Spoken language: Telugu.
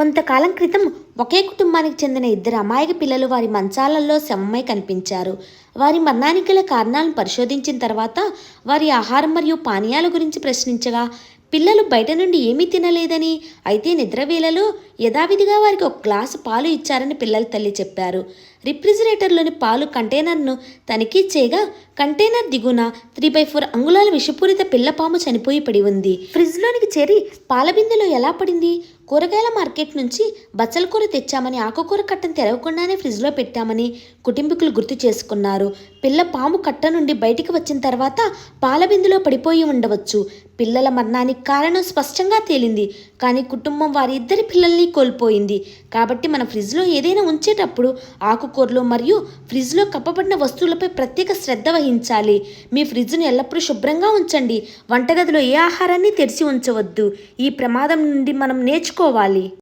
కొంతకాలం క్రితం ఒకే కుటుంబానికి చెందిన ఇద్దరు అమాయక పిల్లలు వారి మంచాలలో శవమై కనిపించారు. వారి మరణానికి గల కారణాలను పరిశోధించిన తర్వాత వారి ఆహారం మరియు పానీయాల గురించి ప్రశ్నించగా పిల్లలు బయట నుండి ఏమీ తినలేదని అయితే నిద్రవేళలో యథావిధిగా వారికి ఒక గ్లాసు పాలు ఇచ్చారని పిల్లల తల్లి చెప్పారు. రిఫ్రిజిరేటర్లోని పాలు కంటైనర్ను తనిఖీ చేయగా కంటైనర్ దిగున త్రీ బై ఫోర్ అంగుళాల విషపూరిత పిల్లపాము చనిపోయి పడి ఉంది. ఫ్రిడ్జ్లోనికి చేరి పాల బిందెలో ఎలా పడింది? కూరగాయల మార్కెట్ నుంచి బచ్చల కూర తెచ్చామని ఆకుకూర కట్టను తెరవకుండానే ఫ్రిడ్జ్లో పెట్టామని కుటుంబీకులు గుర్తు చేసుకున్నారు. పిల్ల పాము కట్ట నుండి బయటికి వచ్చిన తర్వాత పాల బిందులో పడిపోయి ఉండవచ్చు. పిల్లల మరణానికి కారణం స్పష్టంగా తేలింది. కానీ కుటుంబం వారి ఇద్దరి పిల్లల్ని కోల్పోయింది. కాబట్టి మన ఫ్రిడ్జ్లో ఏదైనా ఉంచేటప్పుడు ఆకుకూరలు మరియు ఫ్రిడ్జ్లో కప్పబడిన వస్తువులపై ప్రత్యేక శ్రద్ధ వహించాలి. మీ ఫ్రిడ్జ్ను ఎల్లప్పుడూ శుభ్రంగా ఉంచండి. వంటగదిలో ఏ ఆహారాన్ని తెరిచి ఉంచవద్దు. ఈ ప్రమాదం నుండి మనం నేర్చుకోవాలి.